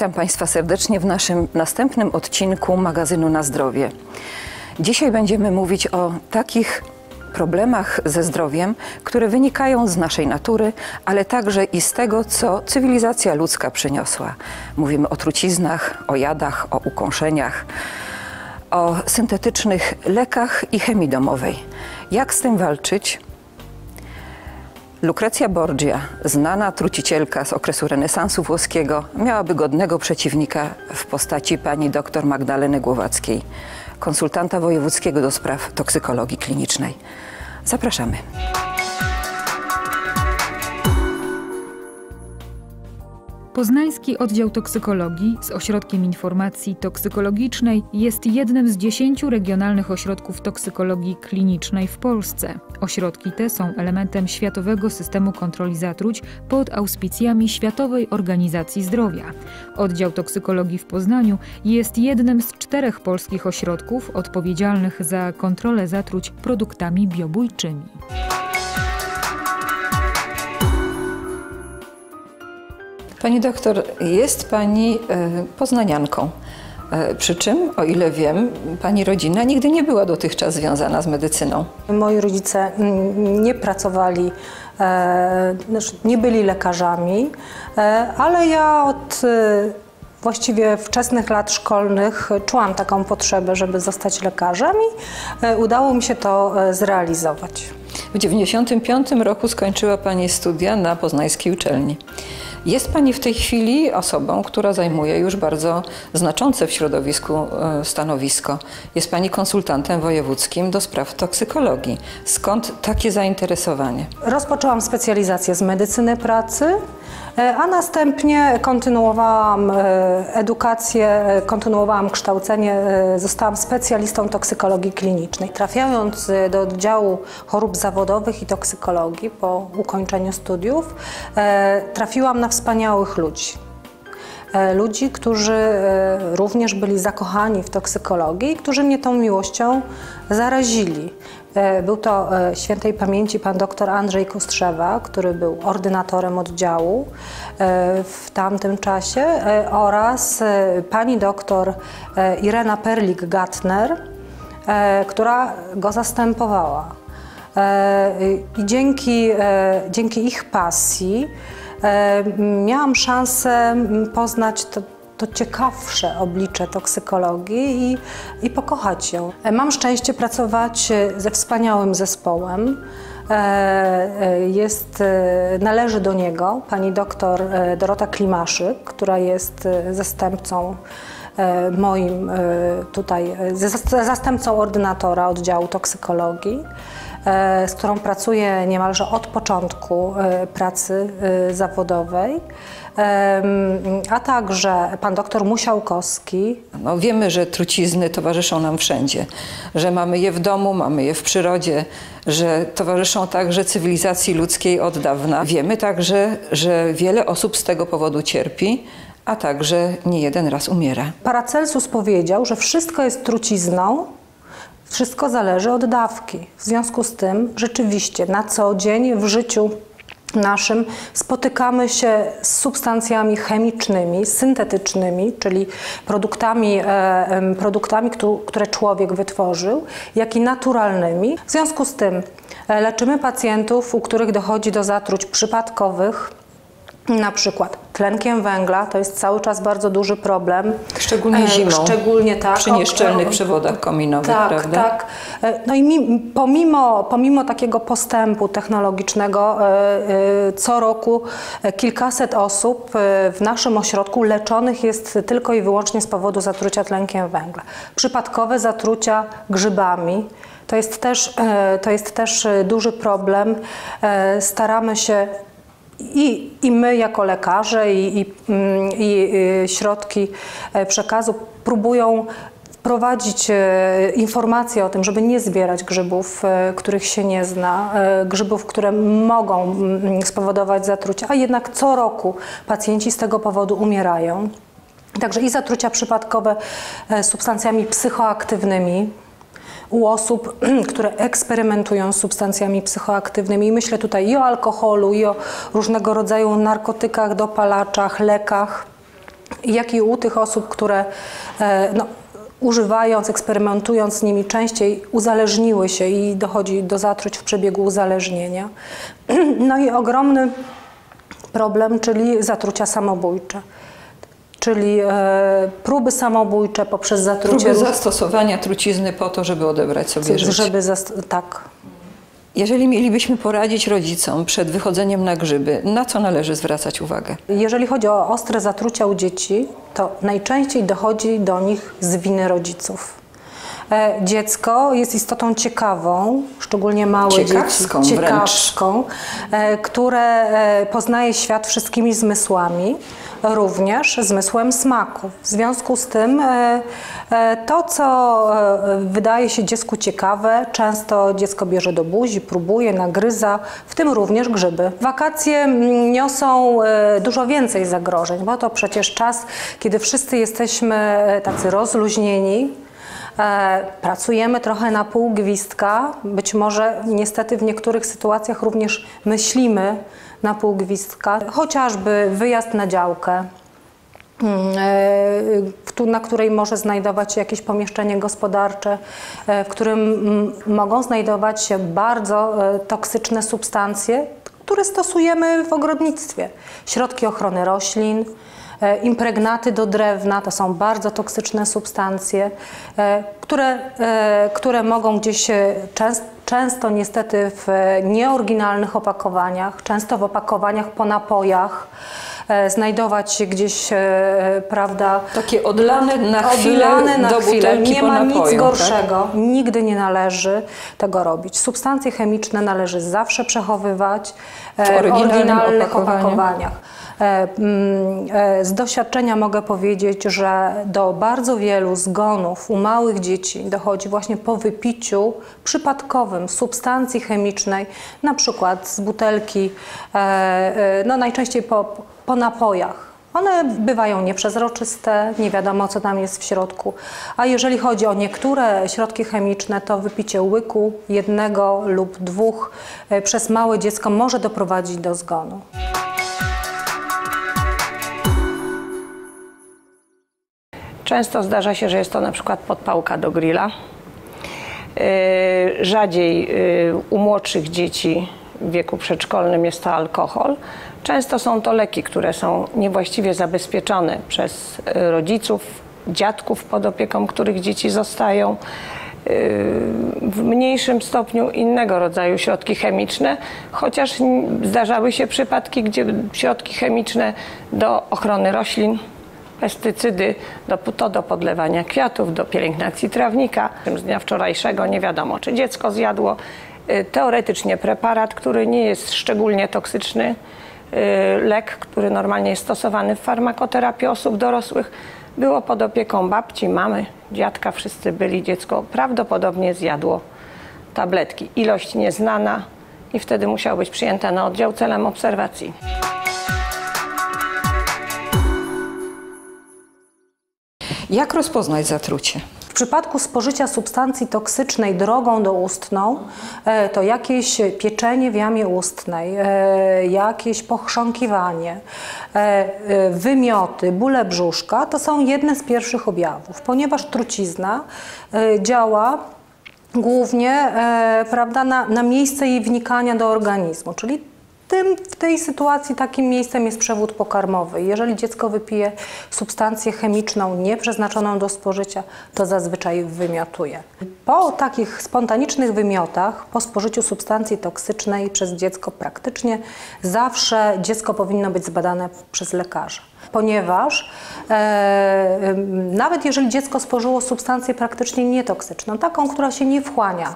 Witam Państwa serdecznie w naszym następnym odcinku magazynu Na Zdrowie. Dzisiaj będziemy mówić o takich problemach ze zdrowiem, które wynikają z naszej natury, ale także i z tego, co cywilizacja ludzka przyniosła. Mówimy o truciznach, o jadach, o ukąszeniach, o syntetycznych lekach i chemii domowej. Jak z tym walczyć? Lucrecja Borgia, znana trucicielka z okresu renesansu włoskiego, miałaby godnego przeciwnika w postaci pani dr Magdaleny Głowackiej, konsultanta wojewódzkiego do spraw toksykologii klinicznej. Zapraszamy. Poznański Oddział Toksykologii z Ośrodkiem Informacji Toksykologicznej jest jednym z dziesięciu regionalnych ośrodków toksykologii klinicznej w Polsce. Ośrodki te są elementem Światowego Systemu Kontroli Zatruć pod auspicjami Światowej Organizacji Zdrowia. Oddział Toksykologii w Poznaniu jest jednym z czterech polskich ośrodków odpowiedzialnych za kontrolę zatruć produktami biobójczymi. Pani doktor, jest Pani e, poznanianką. E, Przy czym, o ile wiem, Pani rodzina nigdy nie była dotychczas związana z medycyną. Moi rodzice nie pracowali, e, znaczy nie byli lekarzami, ale ja od właściwie wczesnych lat szkolnych czułam taką potrzebę, żeby zostać lekarzem i udało mi się to zrealizować. W 1995 roku skończyła Pani studia na poznańskiej uczelni. Jest Pani w tej chwili osobą, która zajmuje już bardzo znaczące w środowisku e, stanowisko. Jest Pani konsultantem wojewódzkim do spraw toksykologii. Skąd takie zainteresowanie? Rozpoczęłam specjalizację z medycyny pracy, e, a następnie kontynuowałam e, edukację, kontynuowałam kształcenie, zostałam specjalistą toksykologii klinicznej. Trafiając do oddziału chorób zawodowych i toksykologii po ukończeniu studiów, e, trafiłam na wspaniałych ludzi. E, ludzi, którzy e, również byli zakochani w toksykologii i którzy mnie tą miłością zarazili. Był to świętej pamięci pan dr Andrzej Kostrzewa, który był ordynatorem oddziału w tamtym czasie oraz pani doktor Irena Perlik-Gatner, która go zastępowała. E, I dzięki, e, dzięki ich pasji e, miałam szansę poznać to, to ciekawsze oblicze toksykologii i, i pokochać ją. Mam szczęście pracować ze wspaniałym zespołem. Jest, należy do niego pani doktor Dorota Klimaszyk, która jest zastępcą moim tutaj, zas- zastępcą ordynatora oddziału toksykologii, z którą pracuję niemalże od początku e, pracy e, zawodowej, a także pan doktor Musiałkowski, No, wiemy, że trucizny towarzyszą nam wszędzie, że mamy je w domu, mamy je w przyrodzie, że towarzyszą także cywilizacji ludzkiej od dawna. Wiemy także, że wiele osób z tego powodu cierpi, a także nie jeden raz umiera. Paracelsus powiedział, że wszystko jest trucizną, wszystko zależy od dawki. W związku z tym rzeczywiście na co dzień w życiu naszym spotykamy się z substancjami chemicznymi, syntetycznymi, czyli produktami, e, produktami, któ- które człowiek wytworzył, jak i naturalnymi. W związku z tym e, leczymy pacjentów, u których dochodzi do zatruć przypadkowych, na przykład tlenkiem węgla, to jest cały czas bardzo duży problem. Szczególnie E, zimą. Szczególnie tak. Przy nieszczelnych o- przewodach kominowych, tak, prawda? Tak, E, No i mi, pomimo, pomimo takiego postępu technologicznego, e, co roku kilkaset osób w naszym ośrodku leczonych jest tylko i wyłącznie z powodu zatrucia tlenkiem węgla. Przypadkowe zatrucia grzybami. To jest też, to jest też duży problem. Staramy się i, I my jako lekarze i, i, mm, i y, środki e, przekazu próbują wprowadzić e, informacje o tym, żeby nie zbierać grzybów, e, których się nie zna, grzybów, które mogą mm, spowodować zatrucia, a jednak co roku pacjenci z tego powodu umierają. Także i zatrucia przypadkowe substancjami psychoaktywnymi, u osób, które eksperymentują z substancjami psychoaktywnymi. I myślę tutaj i o alkoholu, i o różnego rodzaju narkotykach, dopalaczach, lekach. jak i u tych osób, które e, no, używając, eksperymentując z nimi częściej uzależniły się i dochodzi do zatruć w przebiegu uzależnienia. No i ogromny problem, czyli zatrucia samobójcze. Czyli e, próby samobójcze poprzez zatrucie. Próby zastosowania trucizny po to, żeby odebrać sobie życie. żeby tak. Jeżeli mielibyśmy poradzić rodzicom przed wychodzeniem na grzyby, na co należy zwracać uwagę? Jeżeli chodzi o ostre zatrucia u dzieci, to najczęściej dochodzi do nich z winy rodziców. E, Dziecko jest istotą ciekawą, szczególnie małe Ciekawską dzieci, ciekawską, e, które e, poznaje świat wszystkimi zmysłami, również zmysłem smaku. W związku z tym to, co wydaje się dziecku ciekawe, często dziecko bierze do buzi, próbuje, nagryza, w tym również grzyby. Wakacje mm, niosą dużo więcej zagrożeń, bo to przecież czas, kiedy wszyscy jesteśmy tacy rozluźnieni, Pracujemy trochę na pół gwizdka, być może niestety w niektórych sytuacjach również myślimy na pół gwizdka, chociażby wyjazd na działkę, mm, e, na której może znajdować się jakieś pomieszczenie gospodarcze, e, w którym mm, mogą znajdować się bardzo e, toksyczne substancje, które stosujemy w ogrodnictwie. Środki ochrony roślin, E, Impregnaty do drewna to są bardzo toksyczne substancje, e, które, e, które mogą gdzieś e, częst, często niestety w e, nieoryginalnych opakowaniach, często w opakowaniach po napojach, e, znajdować się gdzieś, e, prawda, Takie odlane na chwilę odlane na do chwilę. Nie ma napoju, nic tak? gorszego. Nigdy nie należy tego robić. Substancje chemiczne należy zawsze przechowywać e, W oryginalnych opakowaniach. E, mm, e, Z doświadczenia mogę powiedzieć, że do bardzo wielu zgonów u małych dzieci dochodzi właśnie po wypiciu przypadkowym substancji chemicznej, na przykład z butelki, e, no najczęściej po, po napojach. One bywają nieprzezroczyste, nie wiadomo co tam jest w środku. A jeżeli chodzi o niektóre środki chemiczne, to wypicie łyku jednego lub dwóch przez małe dziecko może doprowadzić do zgonu. Często zdarza się, że jest to na przykład podpałka do grilla. Yy, Rzadziej yy, u młodszych dzieci w wieku przedszkolnym jest to alkohol. Często są to leki, które są niewłaściwie zabezpieczone przez yy, rodziców, dziadków pod opieką, których dzieci zostają. W mniejszym stopniu innego rodzaju środki chemiczne, chociaż zdarzały się przypadki, gdzie środki chemiczne do ochrony roślin pestycydy, do, to do podlewania kwiatów, do pielęgnacji trawnika. Z dnia wczorajszego nie wiadomo, czy dziecko zjadło. Y, Teoretycznie preparat, który nie jest szczególnie toksyczny, y, lek, który normalnie jest stosowany w farmakoterapii osób dorosłych, było pod opieką babci, mamy, dziadka, wszyscy byli, dziecko prawdopodobnie zjadło tabletki. Ilość nieznana i wtedy musiało być przyjęte na oddział celem obserwacji. Jak rozpoznać zatrucie? W przypadku spożycia substancji toksycznej drogą doustną, e, to jakieś pieczenie w jamie ustnej, e, jakieś pochrząkiwanie, e, wymioty, bóle brzuszka to są jedne z pierwszych objawów, ponieważ trucizna działa głównie prawda, na, na miejsce jej wnikania do organizmu, czyli tym, w tej sytuacji takim miejscem jest przewód pokarmowy. Jeżeli dziecko wypije substancję chemiczną nieprzeznaczoną do spożycia, to zazwyczaj wymiotuje. Po takich spontanicznych wymiotach, po spożyciu substancji toksycznej przez dziecko praktycznie zawsze dziecko powinno być zbadane przez lekarza. Ponieważ e, nawet jeżeli dziecko spożyło substancję praktycznie nietoksyczną, taką, która się nie wchłania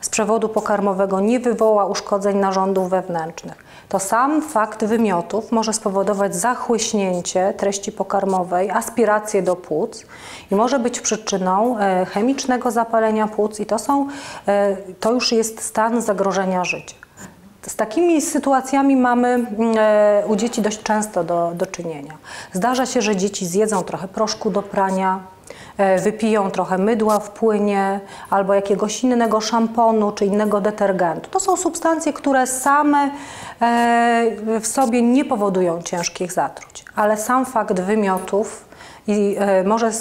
z przewodu pokarmowego, nie wywoła uszkodzeń narządów wewnętrznych, to sam fakt wymiotów może spowodować zachłyśnięcie treści pokarmowej, aspirację do płuc i może być przyczyną e, chemicznego zapalenia płuc i to, są, e, to już jest stan zagrożenia życia. Z takimi sytuacjami mamy mm, e, u dzieci dość często do, do czynienia. Zdarza się, że dzieci zjedzą trochę proszku do prania, wypiją trochę mydła w płynie albo jakiegoś innego szamponu czy innego detergentu. To są substancje, które same w sobie nie powodują ciężkich zatruć, ale sam fakt wymiotów i e, może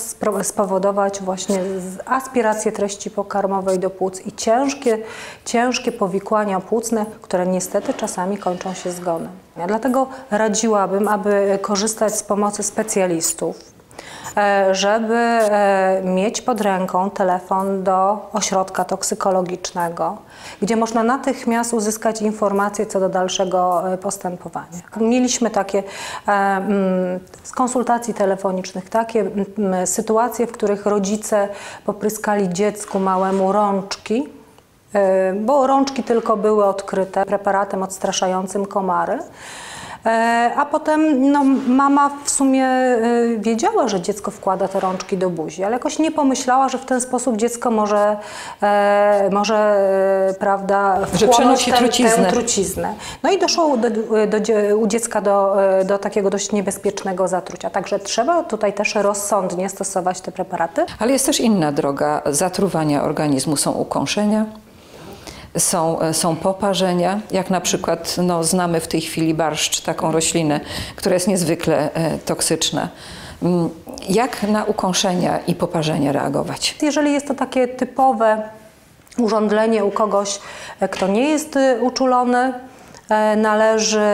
spowodować właśnie aspirację treści pokarmowej do płuc i ciężkie, ciężkie powikłania płucne, które niestety czasami kończą się zgonem. Ja dlatego radziłabym, aby korzystać z pomocy specjalistów, e, żeby e, mieć pod ręką telefon do ośrodka toksykologicznego, gdzie można natychmiast uzyskać informacje co do dalszego e, postępowania. Mieliśmy takie e, mm, z konsultacji telefonicznych takie sytuacje, w których rodzice popryskali dziecku małemu rączki, e, bo rączki tylko były odkryte preparatem odstraszającym komary. E, A potem no, mama w sumie e, wiedziała, że dziecko wkłada te rączki do buzi, ale jakoś nie pomyślała, że w ten sposób dziecko może, e, może prawda, wchłonąć tę- truciznę. Tę truciznę. No i doszło do, do, dzie- u dziecka do, do takiego dość niebezpiecznego zatrucia. Także trzeba tutaj też rozsądnie stosować te preparaty. Ale jest też inna droga zatruwania organizmu. Są ukąszenia, są, e, są poparzenia, jak na przykład no, znamy w tej chwili barszcz, taką roślinę, która jest niezwykle e, toksyczna. Mm, Jak na ukąszenia i poparzenia reagować? Jeżeli jest to takie typowe urządlenie u kogoś, e, kto nie jest uczulony, należy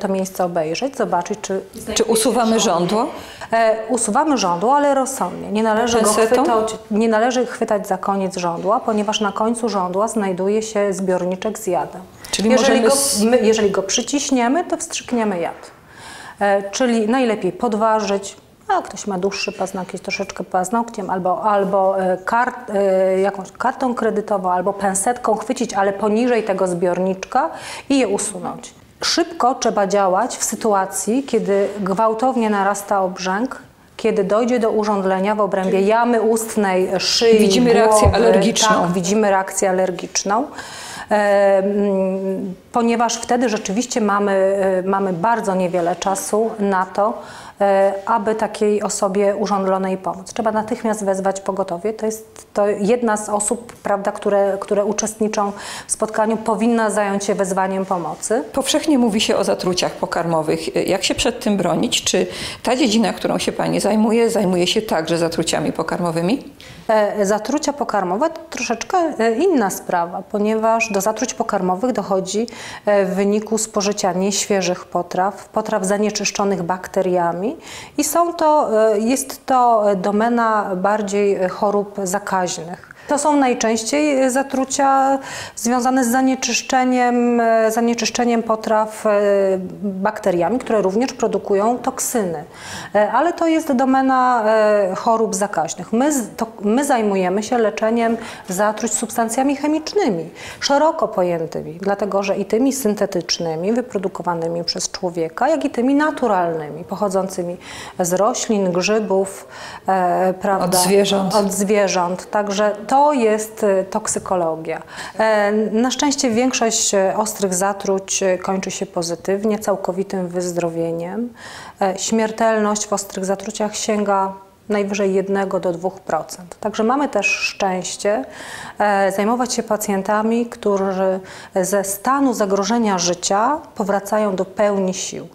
to miejsce obejrzeć, zobaczyć, czy Czy usuwamy żądło? E, Usuwamy żądło, ale rozsądnie. Nie należy, go chwytać, nie należy chwytać za koniec żądła, ponieważ na końcu żądła znajduje się zbiorniczek z jadem. Czyli jeżeli, możemy go, my, jeżeli go przyciśniemy, to wstrzykniemy jad. E, Czyli najlepiej podważyć, a ktoś ma dłuższy paznokcie, troszeczkę paznokciem, albo, albo e, kart, jakąś kartą kredytową, albo pensetką chwycić, ale poniżej tego zbiorniczka i je usunąć. Szybko trzeba działać w sytuacji, kiedy gwałtownie narasta obrzęk, kiedy dojdzie do urządlenia w obrębie jamy ustnej, szyi, Widzimy reakcję głowy, alergiczną. Tak, widzimy reakcję alergiczną. Ponieważ wtedy rzeczywiście mamy, e, mamy bardzo niewiele czasu na to, e, aby takiej osobie urządlonej pomóc. Trzeba natychmiast wezwać pogotowie. To jest to jedna z osób, prawda, które, które uczestniczą w spotkaniu, powinna zająć się wezwaniem pomocy. Powszechnie mówi się o zatruciach pokarmowych. Jak się przed tym bronić? Czy ta dziedzina, którą się Pani zajmuje, zajmuje się także zatruciami pokarmowymi? E, Zatrucia pokarmowe to troszeczkę inna sprawa, ponieważ do zatruć pokarmowych dochodzi e, w wyniku spożycia nieświeżych potraw, potraw zanieczyszczonych bakteriami i są to, e, jest to domena bardziej chorób zakaźnych. To są najczęściej zatrucia związane z zanieczyszczeniem, e, zanieczyszczeniem potraw e, bakteriami, które również produkują toksyny. E, Ale to jest domena chorób zakaźnych. My, to, my zajmujemy się leczeniem zatruć substancjami chemicznymi, szeroko pojętymi, dlatego że i tymi syntetycznymi, wyprodukowanymi przez człowieka, jak i tymi naturalnymi, pochodzącymi z roślin, grzybów, prawda? Od zwierząt. Od zwierząt. Także to jest e, toksykologia. E, Na szczęście większość e, ostrych zatruć kończy się pozytywnie, całkowitym wyzdrowieniem. Śmiertelność w ostrych zatruciach sięga najwyżej 1 do 2%. Także mamy też szczęście zajmować się pacjentami, którzy ze stanu zagrożenia życia powracają do pełni sił.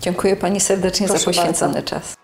Dziękuję Pani serdecznie Proszę za poświęcony bardzo. czas.